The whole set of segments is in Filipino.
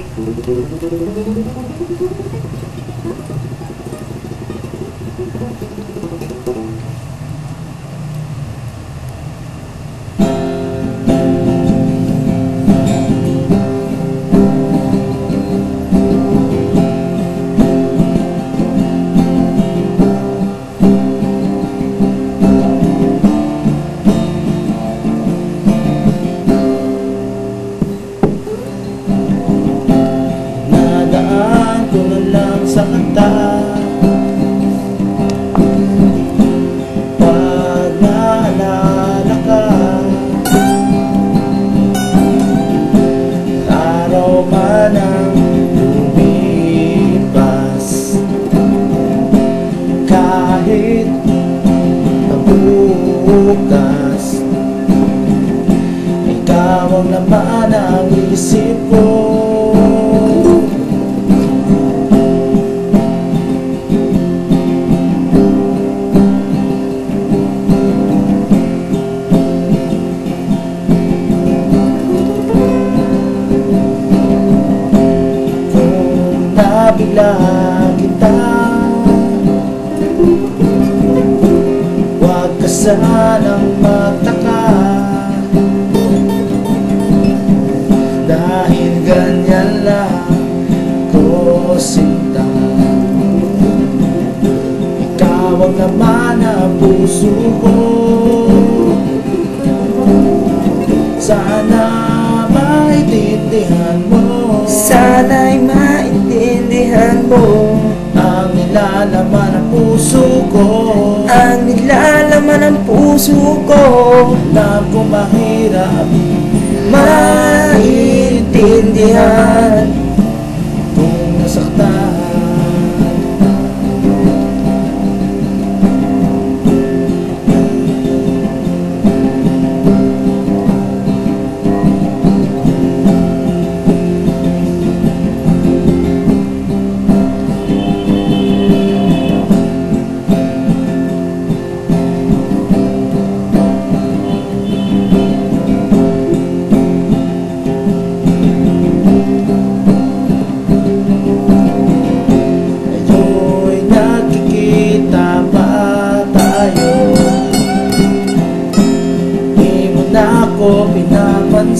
Thank you. Mabukas Ikaw ang laman ang isip ko. Kung nabigla sanang magtaka. Dahil ganyan lang ko sinta. Ikaw ang laman ng puso ko. Sana maintindihan mo. Sana'y maintindihan mo. Ang nilalaman ng puso ko. Ang nilalaman ng puso ko Alam ko mahirap Maintindihan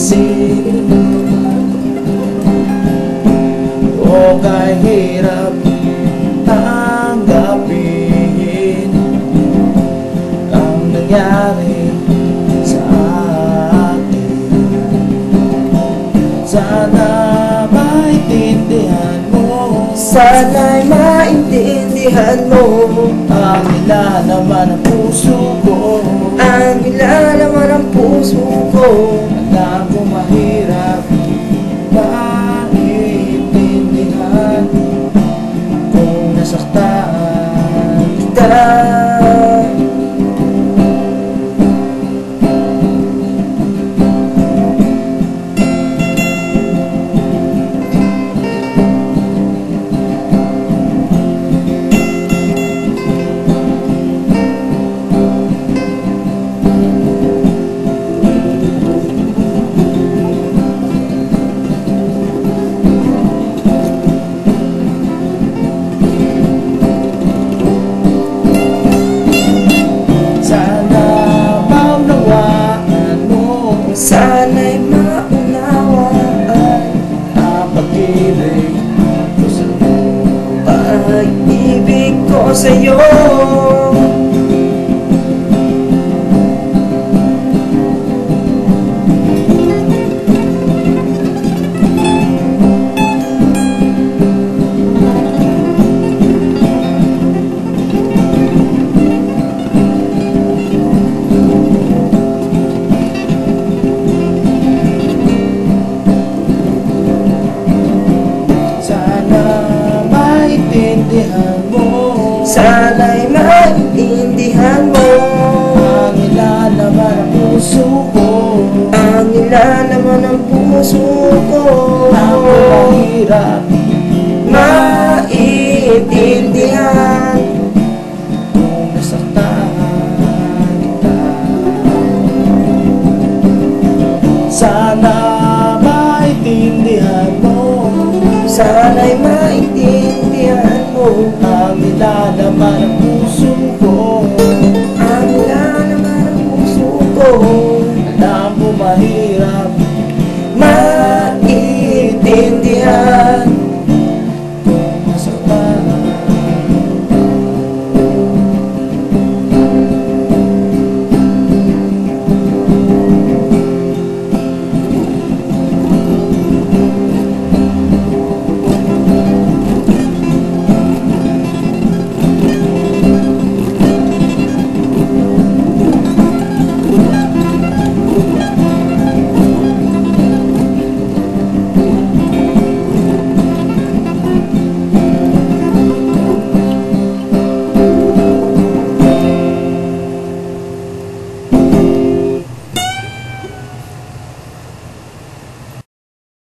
pinapansin O kahit hirap tanggapin Ang nangyari sa atin. Sana maintindihan mo. Sana'y maintindihan mo. Ang nilalaman ng puso ko. Ang nilalaman ng puso ko. Alam that Sana'y maunawaan ang pag-ibig ko sa'yo Pag-ibig ko sa'yo. Maintindihan mo. Sana'y maintindihan mo. Ang ilalaman ng puso ko. Ang nilalaman ng puso ko. Ang mahirap Maintindihan. Kung nasaktan kita Sana maintindihan mo. Sana'y maintindihan Ang nilalaman ng puso ko. Ang nilalaman ng puso ko. Alam mo mahirap Maintindihan